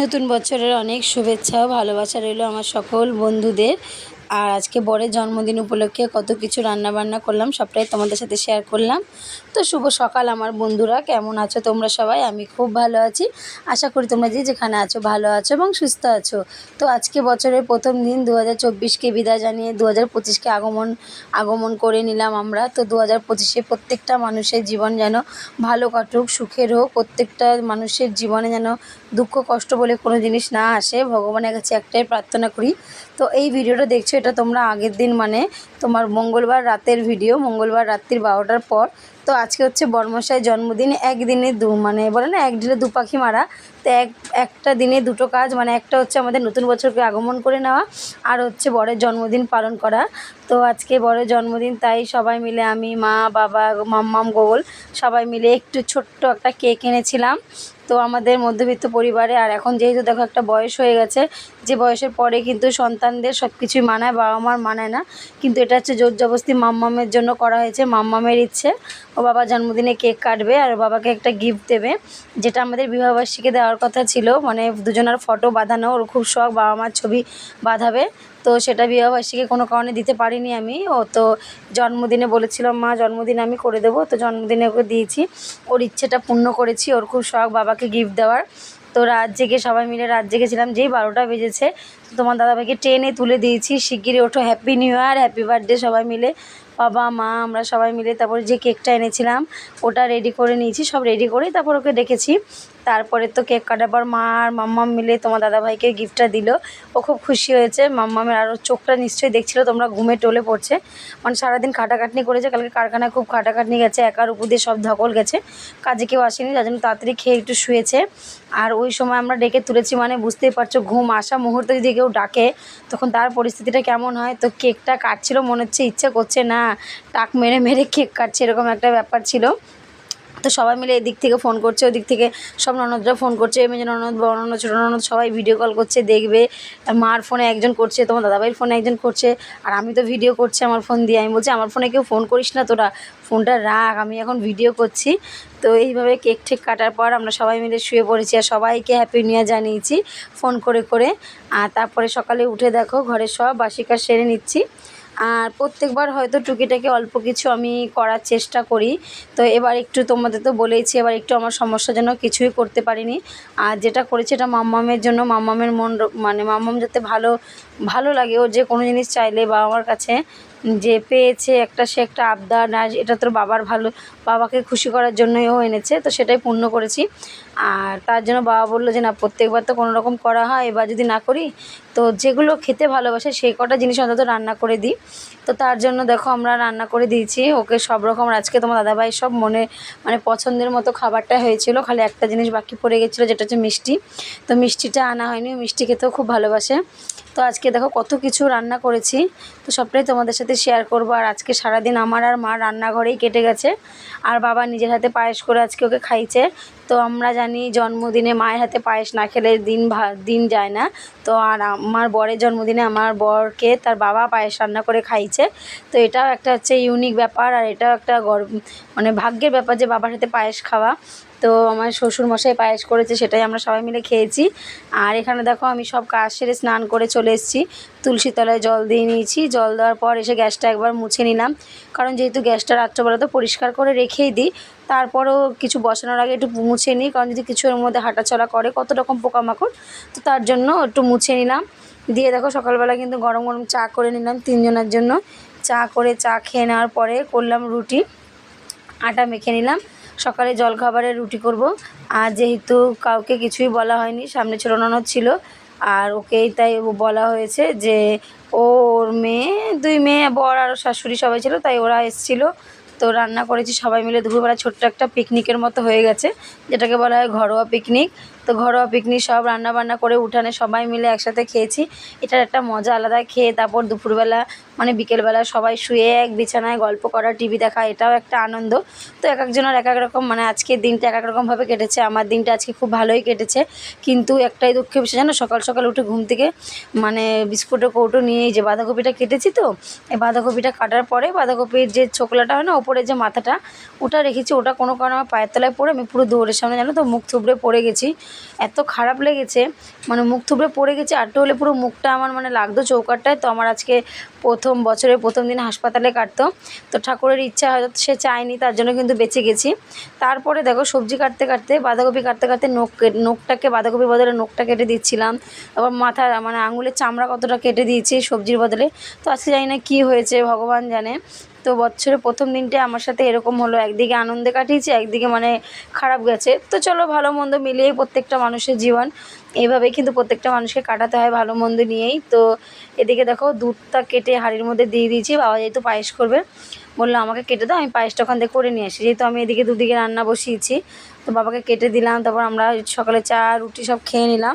নতুন বছরের অনেক শুভেচ্ছা ভালোবাসা রইল আমার সকল বন্ধুদের। আর আজকে বরের জন্মদিন উপলক্ষে কত কিছু রান্না বান্না করলাম, সবটাই তোমাদের সাথে শেয়ার করলাম। তো শুভ সকাল আমার বন্ধুরা, কেমন আছো তোমরা সবাই? আমি খুব ভালো আছি। আশা করি তোমরা যে যেখানে আছো ভালো আছো এবং সুস্থ আছো। তো আজকে বছরের প্রথম দিন দু হাজার চব্বিশকে বিদায় জানিয়ে দু হাজার পঁচিশকে আগমন আগমন করে নিলাম আমরা। তো দু হাজার পঁচিশে প্রত্যেকটা মানুষের জীবন যেন ভালো কাটুক সুখের হোক প্রত্যেকটা মানুষের জীবনে যেন দুঃখ, কষ্ট বলে কোনো জিনিস না আসে। ভগবানের কাছে একটাই প্রার্থনা করি। তো এই ভিডিওটা দেখছ, এটা তোমরা আগের দিন মানে তোমার মঙ্গলবার রাতের ভিডিও, মঙ্গলবার রাত্রির বারোটার পর। তো আজকে হচ্ছে বর্মশাই জন্মদিন, একদিনে দু মানে বলে না এক ঢিলে দু পাখি মারা। তো এক, একটা দিনে দুটো কাজ মানে একটা হচ্ছে আমাদের নতুন বছরকে আগমন করে নেওয়া, আর হচ্ছে বরের জন্মদিন পালন করা। তো আজকে বরের জন্মদিন, তাই সবাই মিলে আমি, মা, বাবা, মাম্মাম, গোগল সবাই মিলে একটু ছোট্ট একটা কেক এনেছিলাম। তো আমাদের মধ্যবিত্ত পরিবারে, আর এখন যেহেতু দেখো একটা বয়স হয়ে গেছে, যে বয়সের পরে কিন্তু সন্তানদের সব কিছুই মানায় বাবা মার মানায় না। কিন্তু এটা হচ্ছে জোর জবস্তি মাম্মামের জন্য করা হয়েছে, মাম্মামের ইচ্ছে। ও বাবা জন্মদিনে কেক কাটবে, আর বাবাকে একটা গিফট দেবে, যেটা আমাদের বিবাহবার্ষিকী দেওয়ার কথা ছিল। মানে দুজনের ফটো বাঁধানো, ওর খুব শখ বাবা মার ছবি বাঁধাবে। তো সেটা বিবাহবার্ষিকী কোনো কারণে দিতে পারিনি আমি। ও তো জন্মদিনে বলেছিলাম মা, জন্মদিনে আমি করে দেবো। তো জন্মদিনে ওকে দিয়েছি। ওর ইচ্ছেটা পূর্ণ করেছি। ওর খুব শখ বাবাকে গিফট দেওয়ার। তো রাত জেগে সবাই মিলে রাত জেগেছিলাম। যেই বারোটা বেজেছে, তোমার দাদাভাইকে ট্রেনে তুলে দিয়েছি। শিগগিরই ওঠো happy new year happy birthday সবাই মিলে। বাবা, মা, আমরা সবাই মিলে তারপরে যে কেকটা এনেছিলাম, ওটা রেডি করে নিয়েছি। সব রেডি করেই তারপর ওকে ডেকেছি। তারপরে তো কেক কাটার পর মা আর মাম্মাম মিলে তোমার দাদাভাইকে গিফটটা দিল। ও খুব খুশি হয়েছে। মাম্মামের আরও চোখটা নিশ্চয়ই দেখছিল, তোমরা ঘুমে টলে পড়ছে। মানে সারাদিন খাটাখাটনি করেছে, কালকে কারখানায় খুব খাটাখাটনি গেছে একার উপর দিয়ে সব ধকল গেছে। কাজে কেউ আসেনি, যার জন্য তাড়াতাড়ি খেয়ে একটু শুয়েছে। আর ওই সময় আমরা ডেকে তুলেছি মানে বুঝতেই পারছ, ঘুম আসা মুহূর্তে যদি কেউ ডাকে, তখন তার পরিস্থিতিটা কেমন হয়? তো কেকটা কাটছিল, মনে হচ্ছে ইচ্ছে করছে না, টাক মেরে মেরে কেক কাটছে, এরকম একটা ব্যাপার ছিল। তো সবাই মিলে এদিক থেকে ফোন করছে, ওদিক থেকে সব ননদরা ফোন করছে মেজো ননদ, বড় ননদ, ছোটো ননদ, সবাই ভিডিও কল করছে, দেখবে, মার ফোনে একজন করছে, তোমার দাদাভাইয়ের ফোনে একজন করছে, আর আমি তো ভিডিও করছি আমার ফোন দিয়ে। আমি বলছি, আমার ফোনে কেউ ফোন করিস না তোরা ফোনটা রাখ, আমি এখন ভিডিও করছি। তো এইভাবে কেক ঠেক কাটার পর আমরা সবাই মিলে শুয়ে পড়েছি আর সবাইকে হ্যাপি নিউ ইয়ার জানিয়েছি ফোন করে করে। আর তারপরে সকালে উঠে দেখো ঘরের সব বাসি কাজ সেরে নিচ্ছি। আর প্রত্যেকবার হয়তো টুকিটাকি অল্প কিছু আমি করার চেষ্টা করি। তো এবার একটু তোমাদের তো বলেইছি, এবার একটু আমার সমস্যা যেন কিছুই করতে পারিনি। আর যেটা করেছি এটা মাম্মামের জন্য, মাম্মামের মন মানে মাম্মাম যাতে ভালো ভালো লাগে ও যে কোনো জিনিস চাইলে বা আমার কাছে যে পেয়েছে, একটা সে একটা আবদার, না, এটা তোর বাবার ভালো, বাবাকে খুশি করার জন্যই ও এনেছে, তো সেটাই পূর্ণ করেছি। আর তার জন্য বাবা বলল যে, না, প্রত্যেকবার তো কোনো রকম করা হয়, এবার যদি না করি, তো যেগুলো খেতে ভালোবাসে সেই কটা জিনিস অন্তত রান্না করে দিই। তো তার জন্য দেখো আমরা রান্না করে দিয়েছি। ওকে সব রকম আজকে তোমার দাদাভাই সব মনে মানে পছন্দের মতো খাবারটা হয়েছিল। খালি একটা জিনিস বাকি পড়ে গেছিল, যেটা হচ্ছে মিষ্টি। তো মিষ্টিটা আনা হয়নি, মিষ্টি খেতেও খুব ভালোবাসে। তো আজকে দেখো কত কিছু রান্না করেছি। তো সবটাই তোমাদের সাথে শেয়ার করব। আর আজকে সারাদিন আমার আর মা রান্নাঘরেই কেটে গেছে। আর বাবা নিজের হাতে পায়েস করে আজকে ওকে খাইছে তো আমরা জানি জন্মদিনে মায়ের হাতে পায়েস না খেলে দিন দিন যায় না। তো আর আমার বরের জন্মদিনে আমার বরকে তার বাবা পায়েস রান্না করে খাইছে। তো এটাও একটা হচ্ছে ইউনিক ব্যাপার আর এটাও একটা গর্ব মানে ভাগ্যের ব্যাপার যে বাবার হাতে পায়েস খাওয়া। তো আমার শ্বশুর মশাই পায়েস করেছে, সেটাই আমরা সবাই মিলে খেয়েছি। আর এখানে দেখো আমি সব কাজ সেরে স্নান করে চলে এসেছি। তুলসী তলায় জল দিয়ে নিয়েছি। জল দেওয়ার পর এসে গ্যাসটা একবার মুছে নিলাম। কারণ যেহেতু গ্যাসটা রাত্রবেলা তো পরিষ্কার করে রেখেই দিই, তারপরেও কিছু বসানোর আগে একটু মুছে নিই। কারণ যদি কিছু এর মধ্যে হাঁটাচলা করে কত রকম পোকামাকড়, তো তার জন্য একটু মুছে নিলাম। দিয়ে দেখো সকালবেলা কিন্তু গরম গরম চা করে নিলাম তিনজনের জন্য। চা করে চা খেয়ে নেওয়ার পরে করলাম রুটি। আটা মেখে নিলাম। সকালে জলখাবারে রুটি করব। আর যেহেতু কাউকে কিছুই বলা হয়নি, সামনে ছোটো ননদ ছিল, আর ওকেই তাই বলা হয়েছে যে ওর মেয়ে, দুই মেয়ে, বর আর শাশুড়ি সবাই ছিল, তাই ওরা এসেছিল। তো রান্না করেছি সবাই মিলে। দুপুরবেলা ছোট্ট একটা পিকনিকের মতো হয়ে গেছে, যেটাকে বলা হয় ঘরোয়া পিকনিক তো ঘরোয়া পিকনিক সব রান্না বান্না করে উঠানে সবাই মিলে একসাথে খেয়েছি। এটার একটা মজা আলাদা, খেয়ে তারপর দুপুরবেলা মানে বিকেলবেলা সবাই শুয়ে এক বিছানায় গল্প করা, টিভি দেখা, এটাও একটা আনন্দ। তো এক একজনের এক এক রকম মানে আজকের দিনটা এক এক রকমভাবে কেটেছে, আমার দিনটা আজকে খুব ভালোই কেটেছে। কিন্তু একটাই দুঃখের বিষয় জানো, সকাল সকাল উঠে ঘুম থেকে মানে বিস্কুটের কৌটো নিয়ে যে বাঁধাকপিটা কেটেছি তো, এই বাঁধাকপিটা কাটার পরে বাঁধাকপির যে ছোকলাটা হয় না, ওপরে যে মাথাটা, ওটা রেখেছি, ওটা কোনো কারণে আমার পায়ের তলায় পড়ে, আমি পুরো দৌড়ের সামনে, জানো তো, মুখ থুবড়ে পড়ে গেছি। এত খারাপ লেগেছে মানে মুখ থুবড়ে পড়ে গেছে আরটু হলে পুরো মুখটা আমার মানে লাগতো চৌকাটটায় তো আমার আজকে প্রথম বছরের প্রথম দিন হাসপাতালে কাটতো। তো ঠাকুরের ইচ্ছা হয়তো সে চায়নি, তার জন্য কিন্তু বেঁচে গেছি। তারপরে দেখো সবজি কাটতে কাটতে, বাঁধাকপি কাটতে কাটতে নোখ নোখটাকে, বাঁধাকপির বদলে নোখটা কেটে দিচ্ছিলাম। আবার মাথা মানে আঙুলের চামড়া কতটা কেটে দিয়েছি সবজির বদলে। তো আজকে জানি না কী হয়েছে, ভগবান জানে। তো বছরের প্রথম দিনটা আমার সাথে এরকম হলো, একদিকে আনন্দে কাটিয়েছি, একদিকে মানে খারাপ গেছে। তো চলো ভালো মন্দ মিলিয়েই প্রত্যেকটা মানুষের জীবন। এইভাবেই কিন্তু প্রত্যেকটা মানুষকে কাটাতে হয় ভালো মন্দ নিয়েই। তো এদিকে দেখো, দুধটা কেটে হাঁড়ির মধ্যে দিয়ে দিয়েছি, বাবা যেহেতু পায়েস করবে। বলল, আমাকে কেটে দাও, আমি পায়েসটা ওখান থেকে করে নিয়ে আসি। যেহেতু আমি এদিকে দুদিকে রান্না বসিয়েছি, তো বাবাকে কেটে দিলাম, তারপর আমরা সকালে চা, রুটি সব খেয়ে নিলাম।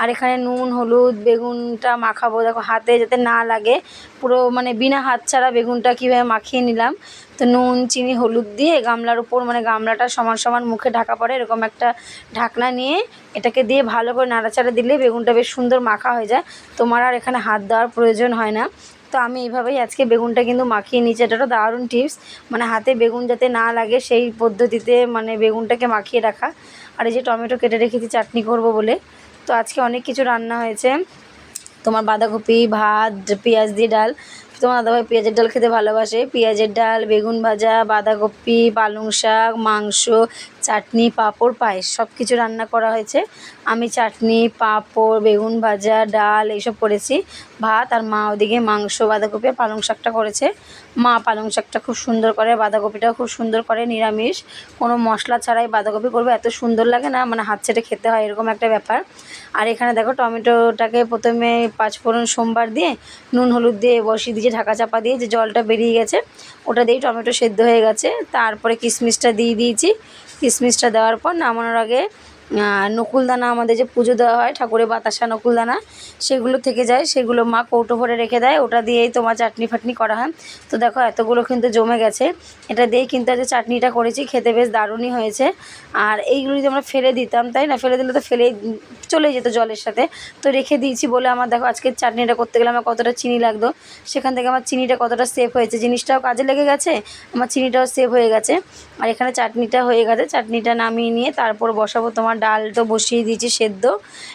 আর এখানে নুন, হলুদ, বেগুনটা মাখাবো। দেখো, হাতে যাতে না লাগে, পুরো মানে বিনা হাত ছাড়া বেগুনটা কীভাবে মাখিয়ে নিলাম। তো নুন, চিনি, হলুদ দিয়ে গামলার উপর মানে গামলাটা সমান সমান মুখে ঢাকা পড়ে, এরকম একটা ঢাকনা নিয়ে এটাকে দিয়ে ভালো করে নাড়াচাড়া দিলে বেগুনটা বেশ সুন্দর মাখা হয়ে যায়। তোমার আর এখানে হাত দেওয়ার প্রয়োজন হয় না। তো আমি এইভাবেই আজকে বেগুনটা কিন্তু মাখিয়ে নিচ্ছি এটা দারুণ টিপস। মানে হাতে বেগুন যাতে না লাগে, সেই পদ্ধতিতে মানে বেগুনটাকে মাখিয়ে রাখা। আর এই যে টমেটো কেটে রেখেছি, চাটনি করব বলে। তো আজকে অনেক কিছু রান্না হয়েছে। তোমার বাঁধাকপি ভাত পেঁয়াজ দিয়ে ডাল। তোমার দাদাভাই পেঁয়াজের ডাল খেতে ভালোবাসে। পেঁয়াজের ডাল, বেগুন ভাজা, বাঁধাকপি, পালং শাক, মাংস, চাটনি, পাঁপড়, পায়েস সব কিছু রান্না করা হয়েছে। আমি চাটনি, পাঁপড়, বেগুন ভাজা, ডাল এইসব করেছি। ভাত আর মা ওদিকে মাংস, বাঁধাকপি পালং শাকটা করেছে। মা পালং শাকটা খুব সুন্দর করে, বাঁধাকপিটাও খুব সুন্দর করে নিরামিষ। কোনো মশলা ছাড়াই বাঁধাকপি করবে, এত সুন্দর লাগে না মানে হাত ছেটে খেতে হয় এরকম একটা ব্যাপার। আর এখানে দেখো টমেটোটাকে প্রথমে পাঁচফোড়ন সোমবার দিয়ে, নুন হলুদ দিয়ে বসিয়ে দিয়ে ঢাকা চাপা দিয়ে যে জলটা বেরিয়ে গেছে, ওটা দিয়েই টমেটো সেদ্ধ হয়ে গেছে। তারপরে কিশমিশটা দিয়ে দিয়েছি। কিশমিশটা দেওয়ার পর নামানোর আগে নকুলদানা আমাদের যে পুজো দেওয়া হয়, ঠাকুরের বাতাসা নকুলদানা, সেগুলো থেকে যায়, সেগুলো মা কৌটো ভরে রেখে দেয়, ওটা দিয়েই তোমার চাটনি ফাটনি করা হয়। তো দেখো, এতগুলো কিন্তু জমে গেছে। এটা দিয়েই কিন্তু আজ চাটনিটা করেছি, খেতে বেশ দারুণই হয়েছে। আর এইগুলো যদি আমরা ফেলে দিতাম, তাই না? ফেলে দিলে তো ফেলে চলে যেত জলের সাথে। তো রেখে দিয়েছি বলে আমার দেখো, আজকে চাটনিটা করতে গেলে আমার কতটা চিনি লাগতো। সেখান থেকে আমার চিনিটা কতটা সেফ হয়েছে। জিনিসটাও কাজে লেগে গেছে, আমার চিনিটাও সেভ হয়ে গেছে। আর এখানে চাটনিটা হয়ে গেছে, চাটনিটা নামিয়ে নিয়ে তারপর বসাবো তোমার ডাল তো বসিয়ে দিয়েছি সেদ্ধ।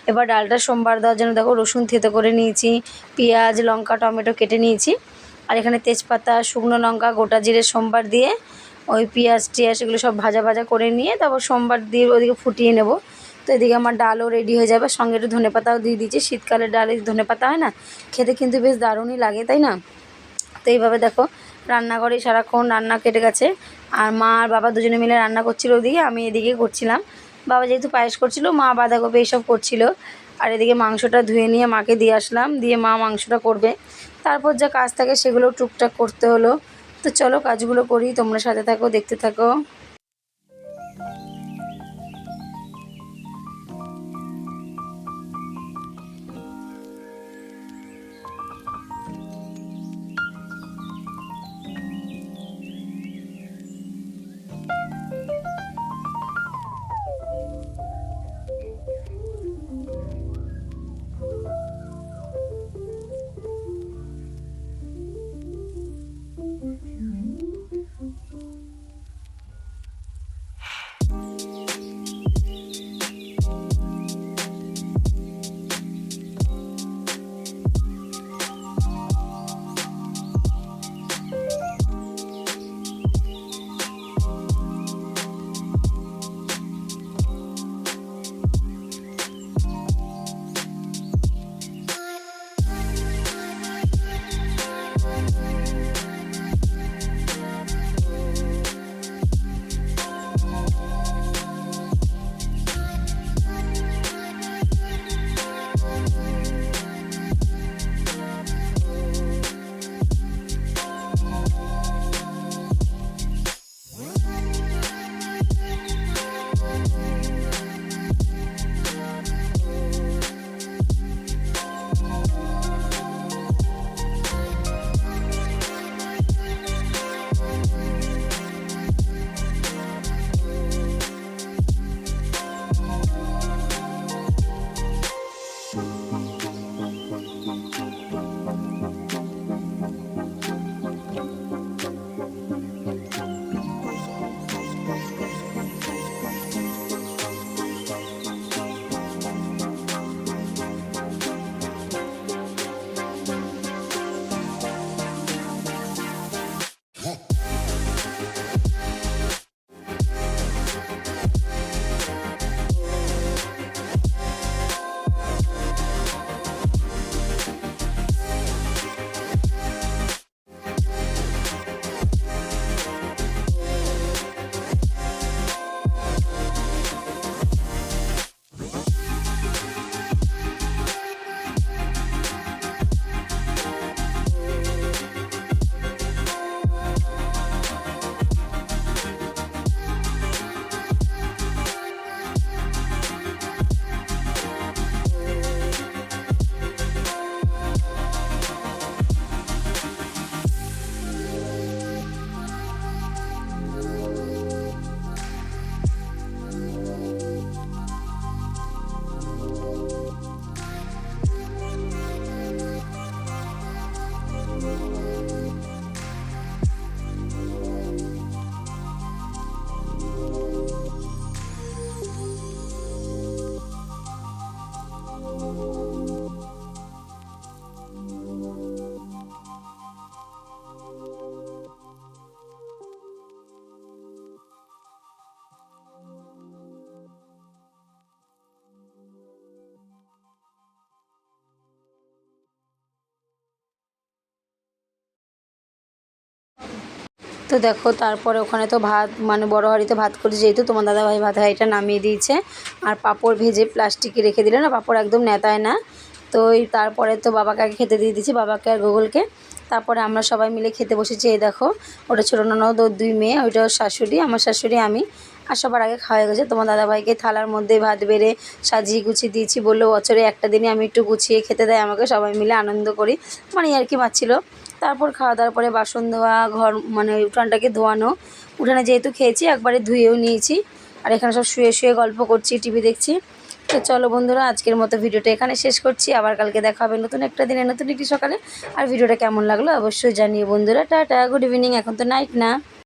এবার ডালটা সোমবার দেওয়ার জন্য দেখো রসুন থেতো করে নিয়েছি, পেঁয়াজ, লঙ্কা, টমেটো কেটে নিয়েছি। আর এখানে তেজপাতা, শুকনো লঙ্কা, গোটা জিরে সোমবার দিয়ে ওই পেঁয়াজ টিয়াজ এগুলো সব ভাজা ভাজা করে নিয়ে তারপর সোমবার দিয়ে ওদিকে ফুটিয়ে নেব। তো এদিকে আমার ডালও রেডি হয়ে যাবে, সঙ্গে একটু ধনে পাতাও দিয়ে দিয়েছি। শীতকালের ডালে ধনে পাতা হয় না, খেতে কিন্তু বেশ দারুণই লাগে, তাই না? তো এইভাবে দেখো রান্নাঘরে সারাক্ষণ রান্না কেটে গেছে। আর মা আর বাবা দুজনে মিলে রান্না করছিল ওদিকে, আমি এদিকে করছিলাম। বাবা যেহেতু পায়েস করছিল, মা বাঁধাকপি এইসব করছিল। আর এদিকে মাংসটা ধুয়ে নিয়ে মাকে দিয়ে আসলাম, দিয়ে মা মাংসটা করবে। তারপর যা কাজ থাকে সেগুলো টুকটাক করতে হলো। তো চলো কাজগুলো করি, তোমরা সাথে থাকো, দেখতে থাকো। তো দেখো, তারপরে ওখানে তো ভাত মানে বড় হাঁড়িতে ভাত করেছে, যেহেতু তোমার দাদাভাই ভাত হাঁড়িটা নামিয়ে দিয়েছে। আর পাঁপড় ভেজে প্লাস্টিকে রেখে দিলে না, পাঁপড় একদম নেতায় না। তো ওই তারপরে তো বাবাকে আগে খেতে দিয়ে দিয়েছি, বাবাকে আর গুগলকে। তারপরে আমরা সবাই মিলে খেতে বসেছি, এই দেখো, ওটা ছোটো ননদ ওর দুই মেয়ে, ওইটা ওর শাশুড়ি, আমার শাশুড়ি, আমি। আর সবার আগে খাওয়া গেছে, তোমার দাদাভাইকে থালার মধ্যে ভাত বেড়ে সাজিয়ে গুছিয়ে দিয়েছি, বলল বছরে একটা দিনে আমি একটু গুছিয়ে খেতে দেয়, আমাকে সবাই মিলে আনন্দ করি। মানে আর কি মারছিল। তারপর খাওয়া দাওয়ার পরে বাসন ধোয়া, ঘর মানে উঠানটাকে ধোয়ানো। উঠানে যেহেতু খেয়েছি, একবারে ধুয়েও নিয়েছি। আর এখানে সব শুয়ে শুয়ে গল্প করছি, টিভি দেখছি। তো চলো বন্ধুরা, আজকের মতো ভিডিওটা এখানে শেষ করছি। আবার কালকে দেখা হবে নতুন একটা দিনে, নতুন একটি সকালে। আর ভিডিওটা কেমন লাগল অবশ্যই জানিয়ে বন্ধুরা। Tata, good evening. এখন তো নাইট না।